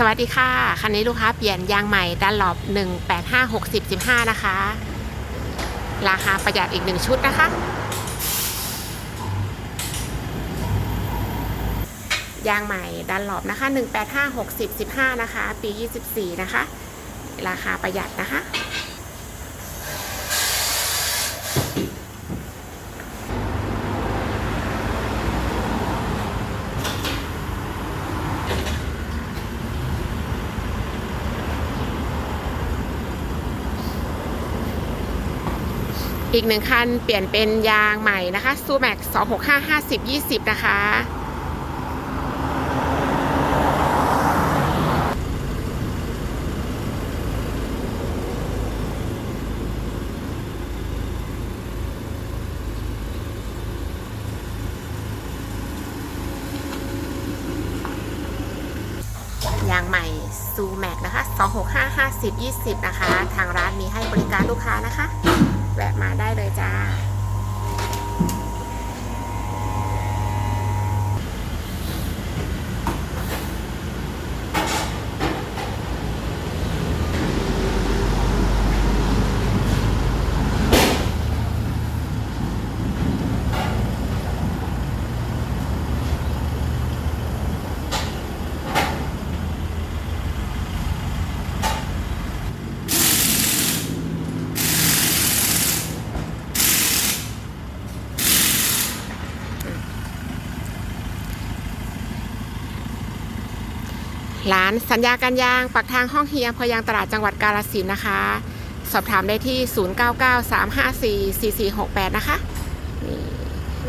สวัสดีค่ะ คันนี้ลูกค้าเปลี่ยนยางใหม่ดันหลบ185 60 15 นะคะ ราคาประหยัดอีกหนึ่งชุดนะคะ ยางใหม่ดันหลบนะคะ 185 60 15 นะคะ ปี 24 นะคะ ราคาประหยัดนะคะ อีกหนึ่งคันเปลี่ยนเป็นยางใหม่นะคะซูแม็ก265 50 20นะคะ ยางใหม่ซูแม็กนะคะ265 50 20นะคะ ทางร้านมีให้บริการลูกค้านะคะ แวะมาได้เลยจ้า ร้านสัญญาการยางปักทางห้องเฮียงพยางตลาดจังหวัดกาลสินนะคะ สอบถามได้ที่ 0993544468 นะคะนี่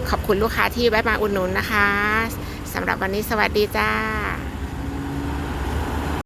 ขอบคุณลูกค้าที่แวะมาอุดหนุนนะคะสำหรับวันนี้สวัสดีจ้า